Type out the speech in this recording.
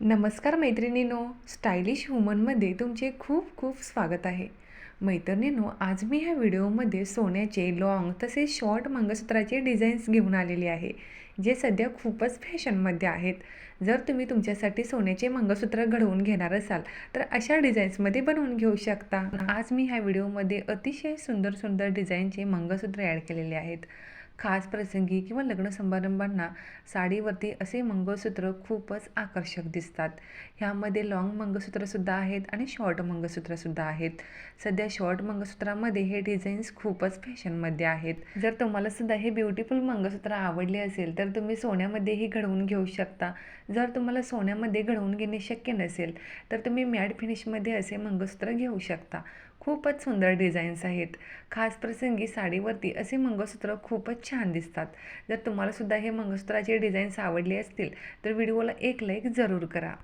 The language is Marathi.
नमस्कार मैत्रिणीनो स्टायलिश वुमनमध्ये तुमचे खूप खूप स्वागत आहे. मैत्रिणीनो आज मी ह्या व्हिडिओमध्ये सोन्याचे लॉंग तसेच शॉर्ट मंगळसूत्राचे डिझाईन्स घेऊन आलेले आहे जे सध्या खूपच फॅशनमध्ये आहेत. जर तुम्ही तुमच्यासाठी सोन्याचे मंगळसूत्र घडवून घेणार असाल तर अशा डिझाईन्समध्ये बनवून घेऊ शकता. आज मी ह्या व्हिडिओमध्ये अतिशय सुंदर सुंदर डिझाईनचे मंगळसूत्र ॲड केलेले आहेत. खास प्रसंगी किंवा लग्न समारंभांना साडीवरती असे मंगळसूत्र खूपच आकर्षक दिसतात. ह्यामध्ये लॉंग मंगळसूत्रसुद्धा आहेत आणि शॉर्ट मंगळसूत्रसुद्धा आहेत. सध्या शॉर्ट मंगळसूत्रामध्ये हे डिझाईन्स खूपच फॅशनमध्ये आहेत. जर तुम्हाला सुद्धा हे ब्युटिफुल मंगळसूत्र आवडले असेल तर तुम्ही सोन्यामध्येही घडवून घेऊ शकता. जर तुम्हाला सोन्यामध्ये घडवून घेणे शक्य नसेल तर तुम्ही मॅट फिनिशमध्ये असे मंगळसूत्र घेऊ शकता. खूपच सुंदर डिझाईन्स आहेत. खास प्रसंगी साडीवरती असे मंगळसूत्र खूपच छान दिसतात. जर तुम्हालासुद्धा हे मंगळसूत्राचे डिझाईन्स आवडले असतील तर व्हिडिओला एक लाईक जरूर करा.